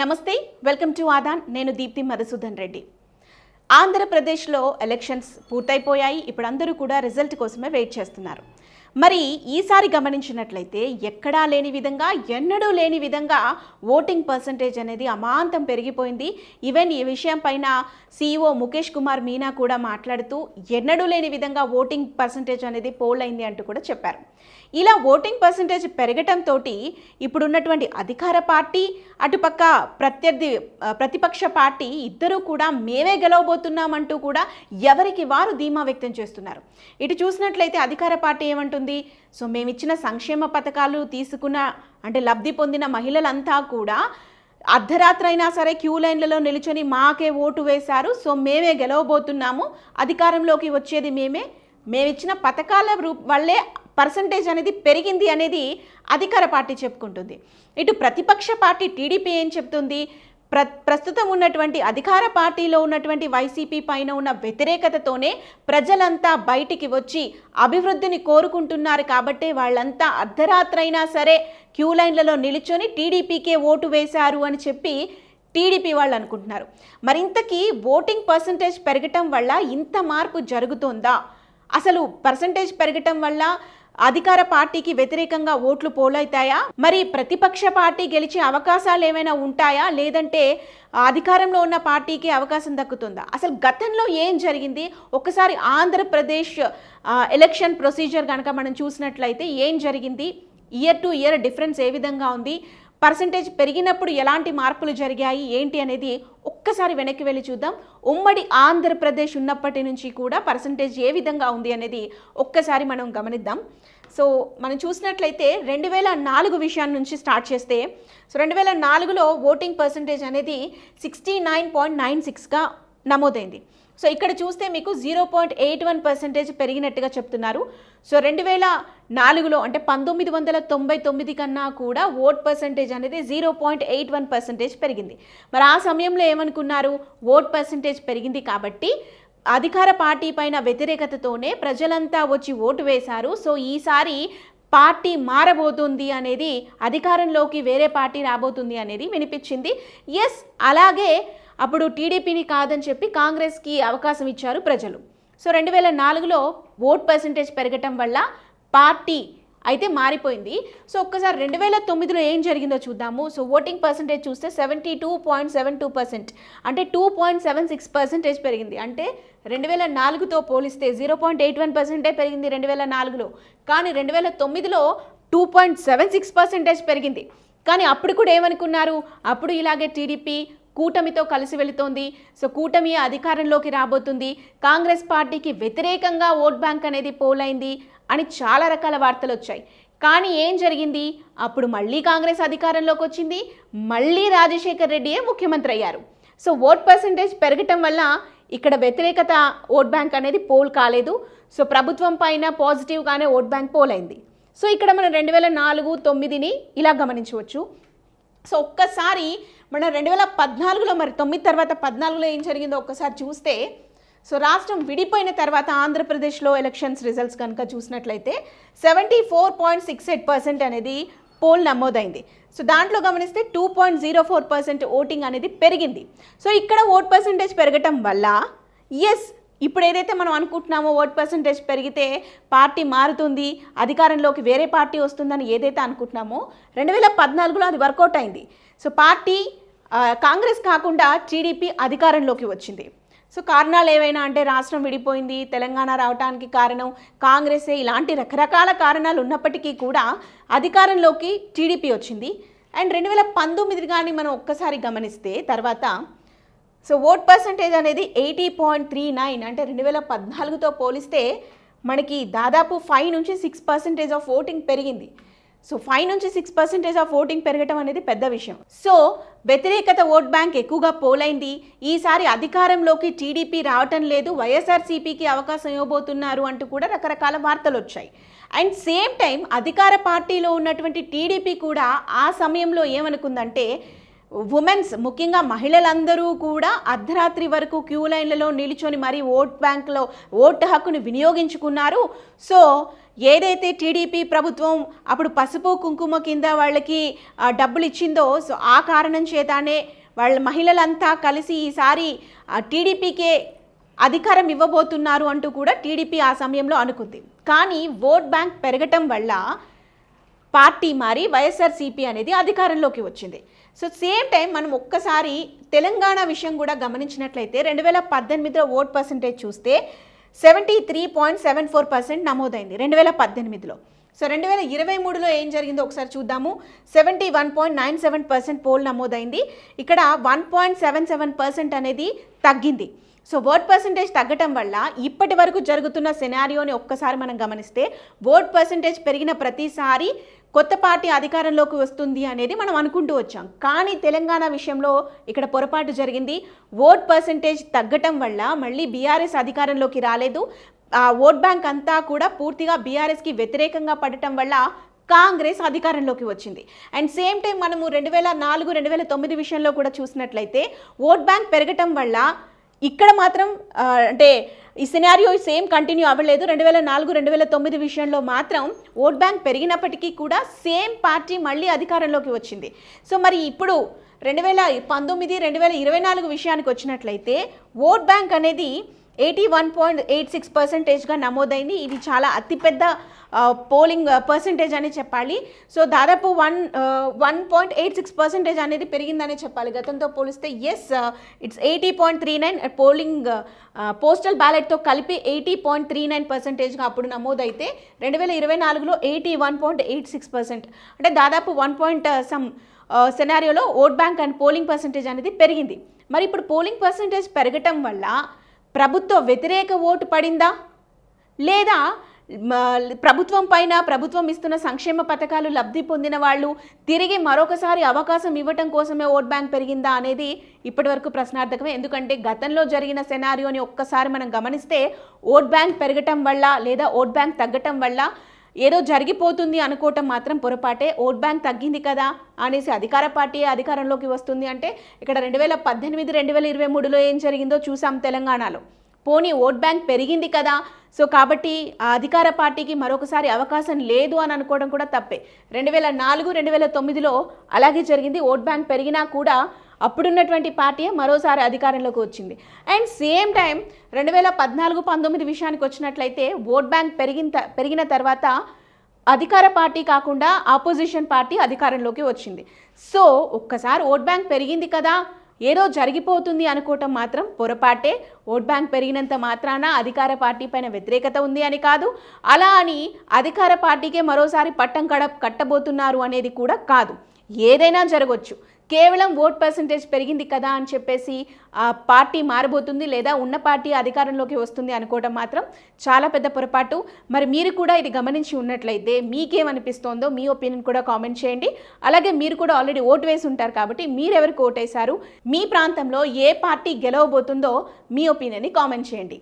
నమస్తే welcome to Aadan. నేను దీప్తి మధుసూదన్ రెడ్డి. ఆంధ్రప్రదేశ్లో ఎలక్షన్స్ పూర్తయిపోయాయి. ఇప్పుడు అందరూ కూడా రిజల్ట్ కోసమే వెయిట్ చేస్తున్నారు. మరి ఈసారి గమనించినట్లయితే ఎక్కడా లేని విధంగా ఎన్నడూ లేని విధంగా ఓటింగ్ పర్సంటేజ్ అనేది అమాంతం పెరిగిపోయింది. ఈవెన్ ఈ విషయం పైన సీఈఓ ముఖేష్ కుమార్ మీనా కూడా మాట్లాడుతూ ఎన్నడూ లేని విధంగా ఓటింగ్ పర్సంటేజ్ అనేది పోల్ అయింది అంటూ కూడా చెప్పారు. ఇలా ఓటింగ్ పర్సంటేజ్ పెరగటంతో ఇప్పుడున్నటువంటి అధికార పార్టీ అటుపక్క ప్రత్యర్థి ప్రతిపక్ష పార్టీ ఇద్దరూ కూడా మేమే గెలవబోతున్నామంటూ కూడా ఎవరికి వారు ధీమా వ్యక్తం చేస్తున్నారు. ఇటు చూసినట్లయితే అధికార పార్టీ ఏమంటుంది? సో మేము ఇచ్చిన సంక్షేమ పథకాలు తీసుకున్న అంటే లబ్ధి పొందిన మహిళలంతా కూడా అర్ధరాత్రి అయినా సరే క్యూ లైన్లలో నిలుచొని మాకే ఓటు వేశారు. సో మేమే గెలవబోతున్నాము. అధికారంలోకి వచ్చేది మేమే. మేమిచ్చిన పథకాల రూ వల్లే పర్సంటేజ్ అనేది పెరిగింది అనేది అధికార పార్టీ చెప్పుకుంటుంది. ఇటు ప్రతిపక్ష పార్టీ టీడీపీ ఏం చెప్తుంది? ప్ర ప్రస్తుతం ఉన్నటువంటి అధికార పార్టీలో ఉన్నటువంటి వైసీపీ పైన ఉన్న వ్యతిరేకతతోనే ప్రజలంతా బయటికి వచ్చి అభివృద్ధిని కోరుకుంటున్నారు కాబట్టి వాళ్ళంతా అర్ధరాత్రైనా సరే క్యూ లైన్లలో నిలుచొని టీడీపీకే ఓటు వేశారు అని చెప్పి టీడీపీ వాళ్ళు అనుకుంటున్నారు. మరింతకీ ఓటింగ్ పర్సంటేజ్ పెరగటం వల్ల ఇంత మార్పు జరుగుతుందా? అసలు పర్సంటేజ్ పెరగటం వల్ల అధికార పార్టీకి వ్యతిరేకంగా ఓట్లు పోలైతాయా? మరి ప్రతిపక్ష పార్టీ గెలిచే అవకాశాలు ఏమైనా ఉంటాయా? లేదంటే అధికారంలో ఉన్న పార్టీకి అవకాశం దక్కుతుందా? అసలు గతంలో ఏం జరిగింది? ఒకసారి ఆంధ్రప్రదేశ్ ఎలక్షన్ ప్రొసీజర్ కనుక మనం చూసినట్లయితే ఏం జరిగింది? ఇయర్ టు ఇయర్ డిఫరెన్స్ ఏ విధంగా ఉంది? పర్సంటేజ్ పెరిగినప్పుడు ఎలాంటి మార్పులు జరిగాయి ఏంటి అనేది ఒక్కసారి వెనక్కి వెళ్ళి చూద్దాం. ఉమ్మడి ఆంధ్రప్రదేశ్ ఉన్నప్పటి నుంచి కూడా పర్సంటేజ్ ఏ విధంగా ఉంది అనేది ఒక్కసారి మనం గమనిద్దాం. సో మనం చూసినట్లయితే రెండు వేల నాలుగు విషయం నుంచి స్టార్ట్ చేస్తే సో రెండు వేల నాలుగులో ఓటింగ్ పర్సంటేజ్ అనేది సిక్స్టీ నైన్ పాయింట్ నైన్ సిక్స్గా నమోదైంది. సో ఇక్కడ చూస్తే మీకు zero point eight one percentage పెరిగినట్టుగా చెప్తున్నారు. సో రెండు వేల నాలుగులో అంటే పంతొమ్మిది వందల తొంభై తొమ్మిది కన్నా కూడా ఓట్ పర్సెంటేజ్ అనేది zero point eight one percentage పెరిగింది. మరి ఆ సమయంలో ఏమనుకున్నారు? ఓట్ పర్సెంటేజ్ పెరిగింది కాబట్టి అధికార పార్టీ పైన వ్యతిరేకతతోనే ప్రజలంతా వచ్చి ఓటు వేశారు. సో ఈసారి పార్టీ మారబోతుంది అనేది అధికారంలోకి వేరే పార్టీ రాబోతుంది అనేది వినిపించింది. ఎస్ అలాగే అప్పుడు టీడీపీని కాదని చెప్పి కాంగ్రెస్కి అవకాశం ఇచ్చారు ప్రజలు. సో రెండు వేల నాలుగులో ఓట్ పర్సంటేజ్ పెరగటం వల్ల పార్టీ అయితే మారిపోయింది. సో ఒక్కసారి రెండు వేల తొమ్మిదిలో ఏం జరిగిందో చూద్దాము. సో ఓటింగ్ పర్సంటేజ్ చూస్తే seventy two point seven two percent అంటే two point seven six percentage పెరిగింది. అంటే రెండు వేల నాలుగుతో పోలిస్తే జీరో పాయింట్ ఎయిట్ వన్ పర్సెంటే పెరిగింది రెండు వేల నాలుగులో. కానీ రెండు వేల తొమ్మిదిలో two point seven six percentage పెరిగింది. కానీ అప్పుడు కూడా ఏమనుకున్నారు? అప్పుడు ఇలాగే టీడీపీ కూటమితో కలిసి వెళుతోంది. సో కూటమి అధికారంలోకి రాబోతుంది. కాంగ్రెస్ పార్టీకి వ్యతిరేకంగా ఓట్ బ్యాంక్ అనేది పోలైంది అని చాలా రకాల వార్తలు వచ్చాయి. కానీ ఏం జరిగింది? అప్పుడు మళ్ళీ కాంగ్రెస్ అధికారంలోకి వచ్చింది. మళ్ళీ రాజశేఖర్ రెడ్డియే ముఖ్యమంత్రి అయ్యారు. సో ఓట్ పర్సంటేజ్ పెరగటం వల్ల ఇక్కడ వ్యతిరేకత ఓట్ బ్యాంక్ అనేది పోల్ కాలేదు. సో ప్రభుత్వం పైన పాజిటివ్గానే ఓట్ బ్యాంక్ పోల్ అయింది సో ఇక్కడ మనం రెండు వేల నాలుగు తొమ్మిదిని ఇలా గమనించవచ్చు. సో ఒక్కసారి మనం రెండు వేల పద్నాలుగులో మరి తొమ్మిది తర్వాత పద్నాలుగులో ఏం జరిగిందో ఒక్కసారి చూస్తే సో రాష్ట్రం విడిపోయిన తర్వాత ఆంధ్రప్రదేశ్లో ఎలక్షన్స్ రిజల్ట్స్ కనుక చూసినట్లయితే seventy four point six eight percent అనేది పోల్ నమోదైంది. సో దాంట్లో గమనిస్తే two point zero four percent voting అనేది పెరిగింది. సో ఇక్కడ ఓట్ పర్సెంటేజ్ పెరగటం వల్ల ఎస్ ఇప్పుడు ఏదైతే మనం అనుకుంటున్నామో ఓట్ పర్సంటేజ్ పెరిగితే పార్టీ మారుతుంది అధికారంలోకి వేరే పార్టీ వస్తుందని ఏదైతే అనుకుంటున్నామో రెండు వేల పద్నాలుగులో అది వర్కౌట్ అయింది. సో పార్టీ కాంగ్రెస్ కాకుండా టీడీపీ అధికారంలోకి వచ్చింది. సో కారణాలు ఏవైనా అంటే రాష్ట్రం విడిపోయింది తెలంగాణ రావడానికి కారణం కాంగ్రెసే ఇలాంటి రకరకాల కారణాలు ఉన్నప్పటికీ కూడా అధికారంలోకి టీడీపీ వచ్చింది. అండ్ రెండు వేల పంతొమ్మిది కానీ మనం ఒక్కసారి గమనిస్తే తర్వాత సో ఓట్ పర్సంటేజ్ అనేది ఎయిటీ పాయింట్ త్రీ నైన్ అంటే రెండు వేల పద్నాలుగుతో పోలిస్తే మనకి దాదాపు ఫైవ్ నుంచి సిక్స్ పర్సెంటేజ్ ఆఫ్ ఓటింగ్ పెరిగింది. సో ఫైవ్ నుంచి సిక్స్ పర్సెంటేజ్ ఆఫ్ ఓటింగ్ పెరగటం అనేది పెద్ద విషయం. సో వ్యతిరేకత ఓట్ బ్యాంక్ ఎక్కువగా పోలైంది. ఈసారి అధికారంలోకి టీడీపీ రావటం లేదు వైఎస్ఆర్సీపీకి అవకాశం ఇవ్వబోతున్నారు అంటూ కూడా రకరకాల వార్తలు వచ్చాయి. అండ్ సేమ్ టైం అధికార పార్టీలో ఉన్నటువంటి టీడీపీ కూడా ఆ సమయంలో ఏమనుకుందంటే ఉమెన్స్ ముఖ్యంగా మహిళలందరూ కూడా అర్ధరాత్రి వరకు క్యూ లైన్లలో నిలుచొని మరీ ఓట్ బ్యాంక్లో ఓటు హక్కును వినియోగించుకున్నారు. సో ఏదైతే టీడీపీ ప్రభుత్వం అప్పుడు పసుపు కుంకుమ కింద వాళ్ళకి డబ్బులు ఇచ్చిందో సో ఆ కారణం చేతనే వాళ్ళ మహిళలంతా కలిసి ఈసారి టీడీపీకే అధికారం ఇవ్వబోతున్నారు అంటూ కూడా టీడీపీ ఆ సమయంలో అనుకుంది. కానీ ఓట్ బ్యాంక్ పెరగటం వల్ల పార్టీ మారి వైఎస్ఆర్సీపీ అనేది అధికారంలోకి వచ్చింది. సో సేమ్ టైం మనం ఒక్కసారి తెలంగాణ విషయం కూడా గమనించినట్లయితే రెండు వేల పద్దెనిమిదిలో ఓట్ పర్సంటేజ్ చూస్తే seventy three point seven four percent నమోదైంది రెండు వేల పద్దెనిమిదిలో. సో రెండు వేల ఇరవై మూడులో ఏం జరిగిందో ఒకసారి చూద్దాము. Seventy one point nine seven percent poll నమోదైంది. ఇక్కడ one point seven seven percent అనేది తగ్గింది. సో ఓట్ పర్సంటేజ్ తగ్గటం వల్ల ఇప్పటి వరకు జరుగుతున్న సెనారియోని ఒక్కసారి మనం గమనిస్తే ఓట్ పర్సంటేజ్ పెరిగిన ప్రతిసారి కొత్త పార్టీ అధికారంలోకి వస్తుంది అనేది మనం అనుకుంటూ వచ్చాం. కానీ తెలంగాణ విషయంలో ఇక్కడ పొరపాటు జరిగింది. ఓట్ పర్సంటేజ్ తగ్గటం వల్ల మళ్ళీ బీఆర్ఎస్ అధికారంలోకి రాలేదు. ఆ ఓట్ బ్యాంక్ అంతా కూడా పూర్తిగా బీఆర్ఎస్కి వ్యతిరేకంగా పడటం వల్ల కాంగ్రెస్ అధికారంలోకి వచ్చింది. అండ్ సేమ్ టైం మనము రెండు వేల నాలుగు రెండు వేల తొమ్మిది విషయంలో కూడా చూసినట్లయితే ఓట్ బ్యాంక్ పెరగటం వల్ల ఇక్కడ మాత్రం అంటే ఈ సినారియో సేమ్ కంటిన్యూ అవ్వలేదు. రెండు వేల నాలుగు రెండు వేల తొమ్మిది విషయంలో మాత్రం ఓట్ బ్యాంక్ పెరిగినప్పటికీ కూడా సేమ్ పార్టీ మళ్ళీ అధికారంలోకి వచ్చింది. సో మరి ఇప్పుడు రెండు వేల పంతొమ్మిది రెండు వేల ఇరవై నాలుగు విషయానికి వచ్చినట్లయితే ఓట్ బ్యాంక్ అనేది eighty one point eight six పర్సెంటేజ్గా నమోదైంది. ఇది చాలా అతిపెద్ద పోలింగ్ పర్సంటేజ్ అని చెప్పాలి. సో దాదాపు one one point eight six percentage అనేది పెరిగిందనే చెప్పాలి. గతంతో పోలిస్తే yes it's eighty point three nine polling postal బ్యాలెట్తో కలిపి ఎయిటీ పాయింట్ త్రీ నైన్ పర్సెంటేజ్గా అప్పుడు నమోదైతే రెండు వేల ఇరవై నాలుగులో eighty one point eight six percent అంటే దాదాపు one point some సెనారియోలో vote bank and polling percentage అనేది పెరిగింది. మరి ఇప్పుడు పోలింగ్ పర్సంటేజ్ పెరగటం వల్ల ప్రభుత్వ వ్యతిరేక ఓటు పడిందా? లేదా ప్రభుత్వం పైన ప్రభుత్వం ఇస్తున్న సంక్షేమ పథకాలు లబ్ధి పొందిన వాళ్ళు తిరిగి మరొకసారి అవకాశం ఇవ్వటం కోసమే ఓట్ బ్యాంక్ పెరిగిందా అనేది ఇప్పటివరకు ప్రశ్నార్థకమే. ఎందుకంటే గతంలో జరిగిన సెనారియోని ఒక్కసారి మనం గమనిస్తే ఓట్ బ్యాంక్ పెరగటం వల్ల లేదా ఓట్ బ్యాంక్ తగ్గటం వల్ల ఏదో జరిగిపోతుంది అనుకోవటం మాత్రం పొరపాటే. ఓట్ బ్యాంక్ తగ్గింది కదా అనేసి అధికార పార్టీ అధికారంలోకి వస్తుంది అంటే ఇక్కడ రెండు వేల పద్దెనిమిది రెండు వేల ఇరవై మూడులో ఏం జరిగిందో చూసాం తెలంగాణలో. పోనీ ఓట్ బ్యాంక్ పెరిగింది కదా. సో కాబట్టి ఆ అధికార పార్టీకి మరొకసారి అవకాశం లేదు అని అనుకోవడం కూడా తప్పే. రెండు వేల నాలుగు రెండు వేల తొమ్మిదిలో అలాగే జరిగింది. ఓట్ బ్యాంక్ పెరిగినా కూడా అప్పుడున్నటువంటి పార్టీ మరోసారి అధికారంలోకి వచ్చింది. అండ్ సేమ్ టైం రెండు వేల పద్నాలుగు పంతొమ్మిది విషయానికి వచ్చినట్లయితే ఓట్ బ్యాంక్ పెరిగిన పెరిగిన తర్వాత అధికార పార్టీ కాకుండా ఆపోజిషన్ పార్టీ అధికారంలోకి వచ్చింది. సో ఒక్కసారి ఓట్ బ్యాంక్ పెరిగింది కదా ఏదో జరిగిపోతుంది అనుకోవటం మాత్రం పొరపాటే. ఓట్ బ్యాంక్ పెరిగినంత మాత్రాన అధికార పార్టీ పైన వ్యతిరేకత ఉంది అని కాదు. అలా అని అధికార పార్టీకే మరోసారి పట్టం కడ కట్టబోతున్నారు అనేది కూడా కాదు. ఏదైనా జరగవచ్చు కేవలం ఓట్ పర్సంటేజ్ పెరిగింది కదా అని చెప్పేసి ఆ పార్టీ మారబోతుంది లేదా ఉన్న పార్టీ అధికారంలోకి వస్తుంది అనుకోవడం మాత్రం చాలా పెద్ద పొరపాటు. మరి మీరు కూడా ఇది గమనించి ఉన్నట్లయితే మీకేమనిపిస్తోందో మీ ఒపీనియన్ కూడా కామెంట్ చేయండి. అలాగే మీరు కూడా ఆల్రెడీ ఓటు వేసి ఉంటారు కాబట్టి మీరెవరికి ఓటేశారు? మీ ప్రాంతంలో ఏ పార్టీ గెలవబోతుందో మీ ఒపీనియన్ని కామెంట్ చేయండి.